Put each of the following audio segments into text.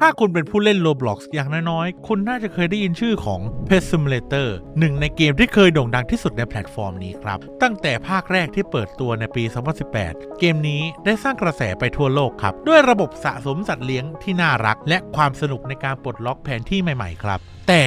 ถ้าคุณเป็นผู้เล่น Roblox อย่างน้อยๆ คุณน่าจะเคยได้ยินชื่อของ Pet Simulator หนึ่งในเกมที่เคยโด่งดังที่สุดในแพลตฟอร์มนี้ครับ ตั้งแต่ภาคแรกที่เปิดตัวในปี 2018 เกมนี้ได้สร้างกระแสไปทั่วโลกครับ ด้วยระบบสะสมสัตว์เลี้ยงที่น่ารัก และความสนุกในการปลดล็อกแผนที่ใหม่ๆ ครับ แต่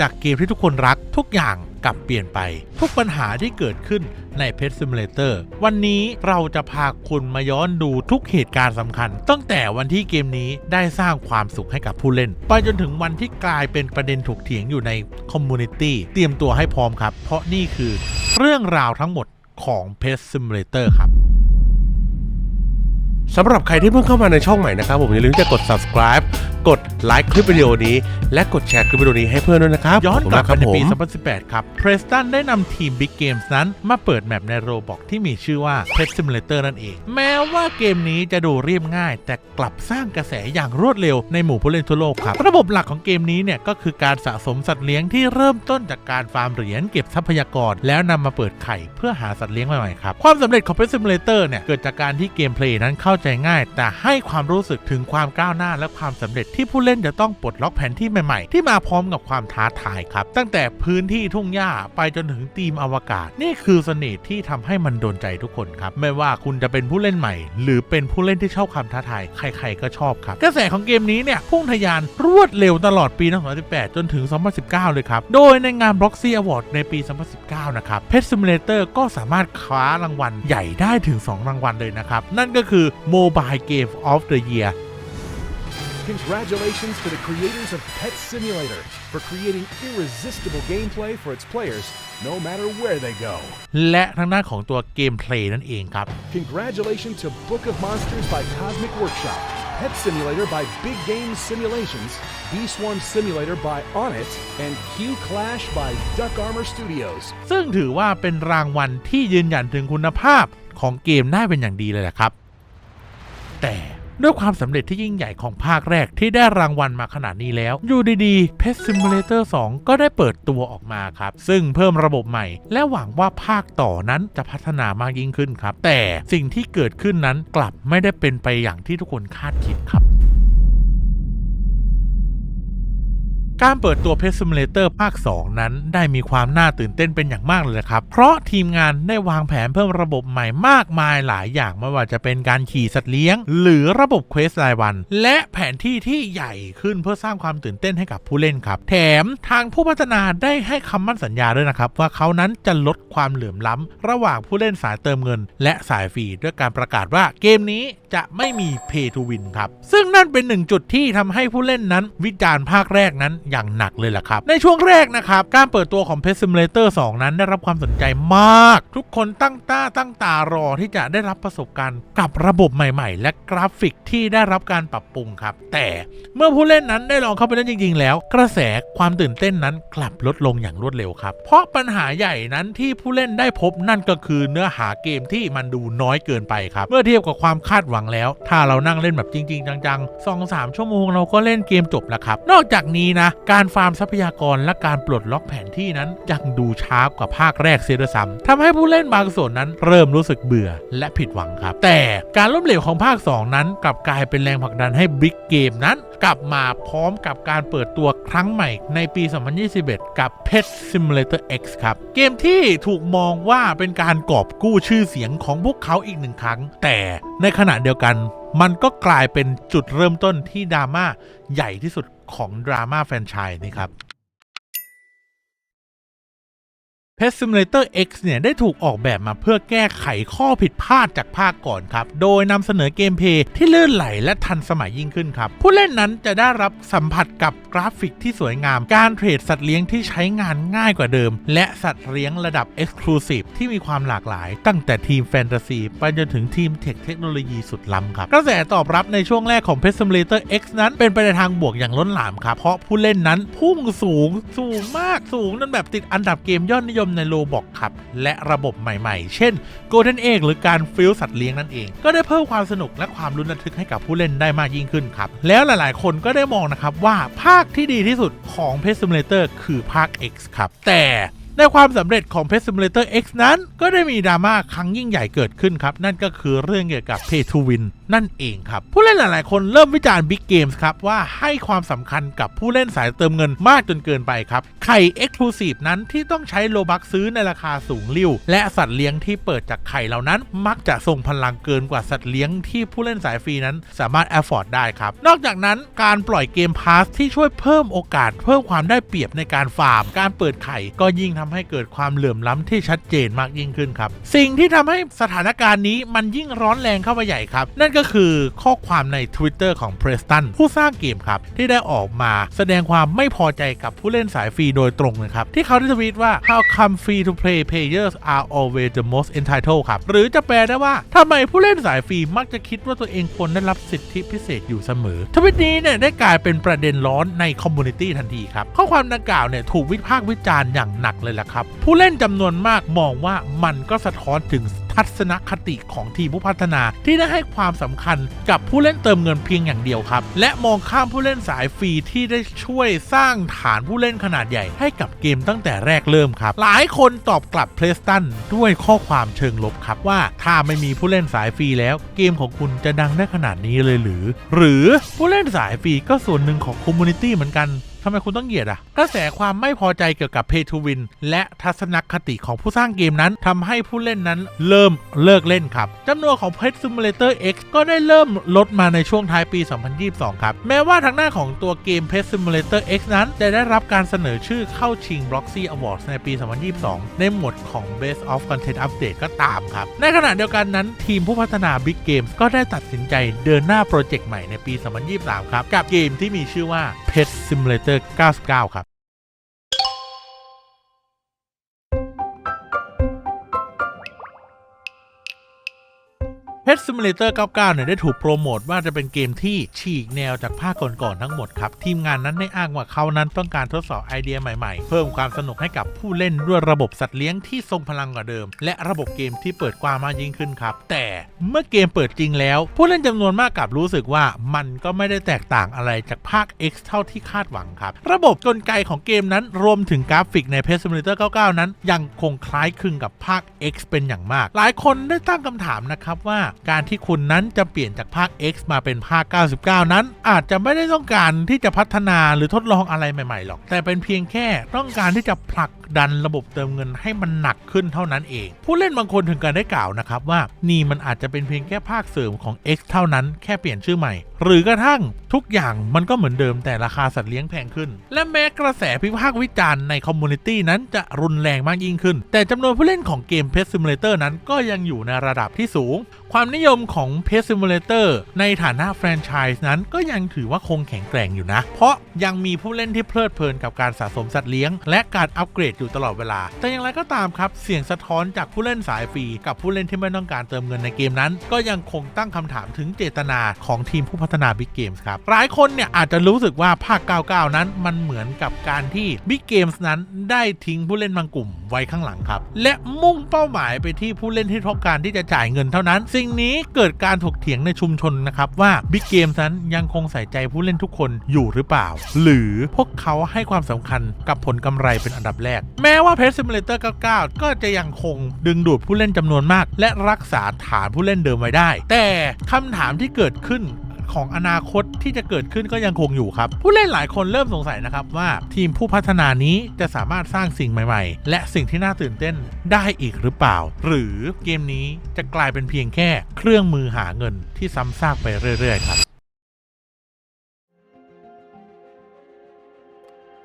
จากเกมที่ทุกคนรักทุกอย่าง กลับเปลี่ยนไป ทุกปัญหาที่เกิดขึ้นใน Pet Simulator วันนี้เราจะพาคุณมาย้อนดูทุกเหตุการณ์สำคัญ ตั้งแต่วันที่เกมนี้ได้สร้างความสุขให้กับผู้เล่น ไปจนถึงวันที่กลายเป็นประเด็นถกเถียงอยู่ในคอมมูนิตี้เตรียมตัวให้พร้อมครับ เพราะนี่คือเรื่องราวทั้งหมดของ Pet Simulator ครับ สำหรับใครที่เพิ่งเข้ามาในช่องใหม่นะครับ ผมอย่าลืมจะกด subscribe กดไลค์คลิปวิดีโอนี้ และกดแชร์คลิปวิดีโอนี้ให้เพื่อนด้วยนะครับย้อนกลับขไปบในคุณปีมากครับผม2018 ครับ p r e s t o n ได้นำทีม Big Games นั้นมาเปิดแมปในโรบอกที่มีชื่อว่า Pet Simulator นั่นเอง แม้ว่าเกมนี้จะดูเรียบง่าย แต่กลับสร้างกระแสอย่างรวดเร็วในหมู่ผู้เล่นทั่วโลกครับ ระบบหลักของเกมนี้เนี่ยก็คือการสะสมสัตว์เลี้ยงที่เริ่มต้นจากการฟาร์มเหรียญเก็บทรัพยากร แล้วนำมาเปิดไข่เพื่อหาสัตว์เลี้ยงใหม่ๆครับความสำเร็จของ Pet Simulator เนี่ยเกิดจากการที่เกมเพลย์นั้นเข้าใจง่าย แต่ให้ความรู้สึกถึงความก้าวหน้าและความสำเร็จที่ผู้เล่นจะต้องปลดล็อกแผนที่ใหม่ๆ ที่มาพร้อมกับความท้าทายครับ ตั้งแต่พื้นที่ทุ่งหญ้าไปจนถึงธีมอวกาศ นี่คือเสน่ห์ที่ทำให้มันโดนใจทุกคนครับ ไม่ว่าคุณจะเป็นผู้เล่นใหม่ หรือเป็นผู้เล่นที่ชอบความท้าทาย ใครๆก็ชอบครับ กระแสของเกมนี้เนี่ยพุ่งทะยานรวดเร็วตลอดปี 2018 จนถึง 2019 เลยครับ โดยในงาน Bloxy Award ในปี 2019 นะครับ Pet Simulator ก็สามารถคว้ารางวัลใหญ่ได้ถึง 2 รางวัลเลยนะครับ นั่นก็คือ Mobile Game of the Year Congratulations to the creators of Pet Simulator for creating irresistible gameplay for its players no matter where they go. และทางด้านของตัวเกมเพลย์นั่นเองครับ Congratulations to Book of Monsters by Cosmic Workshop, Pet Simulator by Big Game Simulations, Bee Swarm Simulator by Onit, and Q Clash by Duck Armor Studios. ซึ่งถือว่าเป็นรางวัลที่ยืนยันถึงคุณภาพของเกมได้เป็นอย่างดีเลยแหละครับ แต่ด้วยความสำเร็จที่ยิ่งใหญ่ของภาคแรกที่ได้รางวัลมาขนาดนี้แล้ว อยู่ดีๆ Pet Simulator 2 ก็ได้เปิดตัวออกมาครับ ซึ่งเพิ่มระบบใหม่ และหวังว่าภาคต่อนั้นจะพัฒนามากยิ่งขึ้นครับ แต่สิ่งที่เกิดขึ้นนั้นกลับไม่ได้เป็นไปอย่างที่ทุกคนคาดคิดครับ การเปิดตัว Pet Simulator ภาค 2 นั้นได้มีความน่าตื่นเต้นเป็นอย่างมากเลยครับ เพราะทีมงานได้วางแผนเพิ่มระบบใหม่มากมายหลายอย่างไม่ว่าจะเป็นการขี่สัตว์เลี้ยง หรือระบบเควสรายวัน และแผนที่ที่ใหญ่ขึ้นเพื่อสร้างความตื่นเต้นให้กับผู้เล่นครับ แถมทางผู้พัฒนาได้ให้คำมั่นสัญญาด้วยนะครับ ว่าเขานั้นจะลดความเหลื่อมล้ำ ระหว่างผู้เล่นสายเติมเงิน และสายฟรีด้วยการประกาศว่าเกมนี้จะไม่มี Pay to Win ครับซึ่งนั่นเป็นหนึ่งจุดที่ทำให้ผู้เล่นนั้น วิจารณ์ภาคแรกนั้นอย่างหนักเลยล่ะครับ ในช่วงแรกนะครับ การเปิดตัวของ Pet Simulator 2 นั้นได้รับความสนใจมาก ทุกคนตั้งตาตั้งตารอที่จะได้รับประสบการณ์กับระบบใหม่ ๆ และกราฟิกที่ได้รับการปรับปรุงครับ แต่เมื่อผู้เล่นนั้นได้ลองเข้าไปเล่นจริง ๆ แล้ว กระแสความตื่นเต้นนั้นกลับลดลงอย่างรวดเร็วครับ เพราะปัญหาใหญ่นั้นที่ผู้เล่นได้พบนั่นก็คือเนื้อหาเกมที่มันดูน้อยเกินไปครับ เมื่อเทียบกับความคาดหวังแล้ว ถ้าเรานั่งเล่นแบบจริง ๆ จังๆ2-3ชั่วโมงเราก็เล่นเกมจบแล้วครับ นอกจากนี้นะการฟาร์มทรัพยากรและการปลดล็อกแผนที่นั้นยังดูช้ากว่าภาคแรกเสียด้วยซ้ำทำให้ผู้เล่นบางส่วนนั้นเริ่มรู้สึกเบื่อและผิดหวังครับ แต่การล้มเหลวของภาค 2 นั้นกลับกลายเป็นแรงผลักดันให้บิ๊กเกมนั้นกลับมาพร้อมกับการเปิดตัวครั้งใหม่ในปี 2021 กับ Pet Simulator X ครับ เกมที่ถูกมองว่าเป็นการกอบกู้ชื่อเสียงของพวกเขาอีกหนึ่งครั้ง แต่ในขณะเดียวกัน มันก็กลายเป็นจุดเริ่มต้นที่ดราม่าใหญ่ที่สุดของดราม่าแฟนชายนี่ครับ Pet Simulator X เนี่ยได้ถูกออกแบบมาเพื่อแก้ไขข้อผิดพลาดจากภาคก่อนครับ โดยนำเสนอเกมเพย์ที่ลื่นไหลและทันสมัยยิ่งขึ้นครับ ผู้เล่นนั้นจะได้รับสัมผัสกับกราฟิกที่สวยงาม การเทรดสัตว์เลี้ยงที่ใช้งานง่ายกว่าเดิม และสัตว์เลี้ยงระดับ Exclusive ที่มีความหลากหลาย ตั้งแต่ทีมแฟนตาซีไปจนถึงทีมเทคเทคโนโลยีสุดล้ำครับกระแสตอบรับในช่วงแรกของ Pet Simulator X นั้นเป็นไปในทางบวกอย่างล้นหลามครับเพราะผู้เล่นนั้นพุ่งสูงสูงมากสูงจนแบบติดอันดับเกมยอดนิยมในโลบอกครับ และระบบใหม่ๆ เช่น Golden Egg หรือการฟิลสัตว์เลี้ยงนั่นเอง ก็ได้เพิ่มความสนุกและความลุ้นระทึกให้กับผู้เล่นได้มากยิ่งขึ้นครับ แล้วหลายๆ คนก็ได้มองนะครับว่าภาคที่ดีที่สุดของ Pet Simulator คือภาค X ครับ แต่ในความสำเร็จของ Pet Simulator X นั้น ก็ได้มีดราม่าครั้งยิ่งใหญ่เกิดขึ้นครับ นั่นก็คือเรื่องเกี่ยวกับ Pay to Win นั่นเองครับ ผู้เล่นหลาย ๆ คนเริ่มวิจารณ์ Big Games ครับ ว่าให้ความสำคัญกับผู้เล่นสายเติมเงินมากจนเกินไปครับ ไข่ Exclusive นั้นที่ต้องใช้โลบักซื้อในราคาสูงลิ่ว และสัตว์เลี้ยงที่เปิดจากไข่เหล่านั้น มักจะทรงพลังเกินกว่าสัตว์เลี้ยงที่ผู้เล่นสายฟรีนั้นสามารถ afford ได้ครับ นอกจากนั้นการปล่อยเกมพาสที่ช่วยเพิ่มโอกาส เพิ่มความได้เปรียบในการฟาร์ม การเปิดไข่ก็ยิ่งทำให้เกิดความเหลื่อมล้ำที่ชัดเจนมากยิ่งขึ้นครับ สิ่งที่ทำให้สถานการณ์นี้มันยิ่งร้อนแรงเข้าไปใหญ่ครับนั่นก็คือข้อความใน Twitter ของ Preston ผู้สร้างเกมครับ ที่ได้ออกมาแสดงความไม่พอใจกับผู้เล่นสายฟรีโดยตรงเลยครับ ที่เขาได้ทวีตว่า how come free to play players are always the most entitled ครับ หรือจะแปลได้ว่าทำไมผู้เล่นสายฟรีมักจะคิดว่าตัวเองควรได้รับสิทธิพิเศษอยู่เสมอทวิตนี้เนี่ยได้กลายเป็นประเด็นร้อนในคอมมูนิตี้ทันทีครับ ข้อความดังกล่าวเนี่ยถูกวิพากษ์วิจารณ์อย่างหนักเลยล่ะครับ ผู้เล่นจำนวนมากมองว่ามันก็สะท้อนถึง ทัศนคติของทีมผู้พัฒนา ที่ได้ให้ความสำคัญกับผู้เล่นเติมเงินเพียงอย่างเดียวครับ และมองข้ามผู้เล่นสายฟรีที่ได้ช่วยสร้างฐานผู้เล่นขนาดใหญ่ให้กับเกมตั้งแต่แรกเริ่มครับ หลายคนตอบกลับเพลสตันด้วยข้อความเชิงลบครับว่าถ้าไม่มีผู้เล่นสายฟรีแล้ว เกมของคุณจะดังได้ขนาดนี้เลยหรือ หรือผู้เล่นสายฟรีก็ส่วนหนึ่งของคอมมูนิตี้เหมือนกัน ทำไมคุณต้องเหยียดอะ กระแสความไม่พอใจเกี่ยวกับ Pay to Win และทัศนคติของผู้สร้างเกมนั้นทำให้ผู้เล่นนั้นเริ่มเลิกเล่นครับจำนวนของ Pet Simulator X ก็ได้เริ่มลดมาในช่วงท้ายปี 2022 ครับ แม้ว่าทางหน้าของตัวเกม Pet Simulator X นั้นจะได้รับการเสนอชื่อเข้าชิง Bloxy Awards ในปี 2022 ในหมวดของ Best of Content Update ก็ตามครับ ในขณะเดียวกันนั้นทีมผู้พัฒนา Big Games ก็ได้ตัดสินใจเดินหน้าโปรเจกต์ใหม่ในปี 2023 ครับ กับเกมที่มีชื่อว่า Pet Simulator 99 ครับ เพชร Simulator 99เนี่ยได้ถูกโปรโมทว่าจะเป็นเกมที่ฉีกแนวจากภาคก่อนๆทั้งหมดครับ ทีมงานนั้นได้อ้างว่าเขานั้นต้องการทดสอบไอเดียใหม่ๆ เพิ่มความสนุกให้กับผู้เล่นด้วยระบบสัตว์เลี้ยงที่ทรงพลังกว่าเดิม และระบบเกมที่เปิดกว้างมากยิ่งขึ้นครับ แต่เมื่อเกมเปิดจริงแล้ว ผู้เล่นจำนวนมากกลับรู้สึกว่ามันก็ไม่ได้แตกต่างอะไรจากภาค X เท่าที่คาดหวังครับ ระบบกลไกของเกมนั้นรวมถึงกราฟิกใน Pet Simulator 99 นั้น ยังคงคล้ายคลึงกับภาค X เป็นอย่างมาก หลายคนได้ตั้งคำถามนะครับว่าการที่คุณนั้นจะเปลี่ยนจากภาค X มาเป็นภาค 99 นั้น อาจจะไม่ได้ต้องการที่จะพัฒนาหรือทดลองอะไรใหม่ๆหรอก แต่เป็นเพียงแค่ต้องการที่จะผลักดันระบบเติมเงินให้มันหนักขึ้นเท่านั้นเอง ผู้เล่นบางคนถึงกันได้กล่าวนะครับว่านี่มันอาจจะเป็นเพียงแค่ภาคเสริมของ X เท่านั้นแค่เปลี่ยนชื่อใหม่ หรือกระทั่งทุกอย่างมันก็เหมือนเดิมแต่ราคาสัตว์เลี้ยงแพงขึ้น และแม้กระแสพิพากษ์วิจารณ์ในคอมมูนิตี้นั้นจะรุนแรงมากยิ่งขึ้น แต่จำนวนผู้เล่นของเกม Pet Simulator นั้นก็ยังอยู่ในระดับที่สูงความนิยมของ Pet Simulator ในฐานะแฟรนไชส์นั้นก็ยังถือว่าคงแข็งแกร่งอยู่นะ เพราะยังมีผู้เล่นที่เพลิดเพลินกับการสะสมสัตว์เลี้ยง และการอัปเกรดอยู่ตลอดเวลา แต่อย่างไรก็ตามครับ เสียงสะท้อนจากผู้เล่นสายฟรี กับผู้เล่นที่ไม่ต้องการเติมเงินในเกมนั้น ก็ยังคงตั้งคำถามถึงเจตนาของทีมผู้พัฒนา Big Games ครับ หลายคนเนี่ยอาจจะรู้สึกว่าภาค 99 นั้นมันเหมือนกับการที่ Big Games นั้นได้ทิ้งผู้เล่นบางกลุ่มไว้ข้างหลังครับ และมุ่งเป้าหมายไปที่ผู้เล่นที่ต้องการที่จะจ่ายเงินเท่านั้นสิ่งนี้เกิดการถกเถียงในชุมชนนะครับว่าบิ๊กเกมนั้นยังคงใส่ใจผู้เล่นทุกคนอยู่หรือเปล่า หรือพวกเขาให้ความสำคัญกับผลกำไรเป็นอันดับแรก แม้ว่า Pet Simulator 99 ก็จะยังคงดึงดูดผู้เล่นจำนวนมาก และรักษาฐานผู้เล่นเดิมไว้ได้ แต่คำถามที่เกิดขึ้น ของอนาคตที่จะเกิดขึ้นก็ยังคงอยู่ครับ ผู้เล่นหลายคนเริ่มสงสัยนะครับว่าทีมผู้พัฒนานี้จะสามารถสร้างสิ่งใหม่ ๆ และสิ่งที่น่าตื่นเต้นได้อีกหรือเปล่า หรือเกมนี้จะกลายเป็นเพียงแค่เครื่องมือหาเงินที่ซ้ำซากไปเรื่อย ๆ ครับ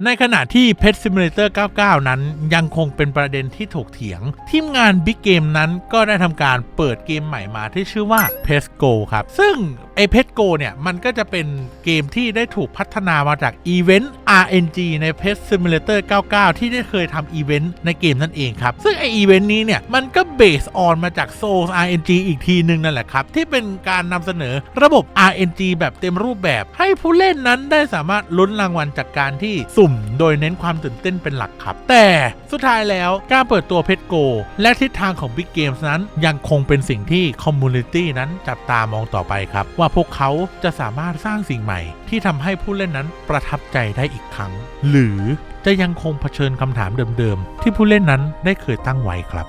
ในขณะที่ Pet Simulator 99 นั้นยังคงเป็นประเด็นที่ถกเถียง ทีมงาน Big Game นั้นก็ได้ทำการเปิดเกมใหม่มาที่ชื่อว่า p e s Go ครับ ซึ่งไอ p e s Go เนี่ยมันก็จะเป็นเกมที่ได้ถูกพัฒนามาจากอีเวนต์ RNG ใน Pet Simulator 99 ที่ได้เคยทำอีเวนต์ในเกมนั่นเองครับ ซึ่งไออีเวนต์นี้เนี่ยมันก็เบสออนมาจาก Soul RNG อีกทีหนึ่งนั่นแหละครับ ที่เป็นการนำเสนอระบบ RNG แบบเต็มรูปแบบ ให้ผู้เล่นนั้นได้สามารถลุ้นรางวัลจากการที่สุ่มม โดยเน้นความตื่นเต้นเป็นหลักครับ แต่สุดท้ายแล้วการเปิดตัวเพชรโก และทิศทางของ Big Games นั้นยังคงเป็นสิ่งที่คอมมูนิตี้นั้นจับตามองต่อไปครับ ว่าพวกเขาจะสามารถสร้างสิ่งใหม่ ที่ทำให้ผู้เล่นนั้นประทับใจได้อีกครั้ง หรือจะยังคงเผชิญคำถามเดิมๆ ที่ผู้เล่นนั้นได้เคยตั้งไว้ครับ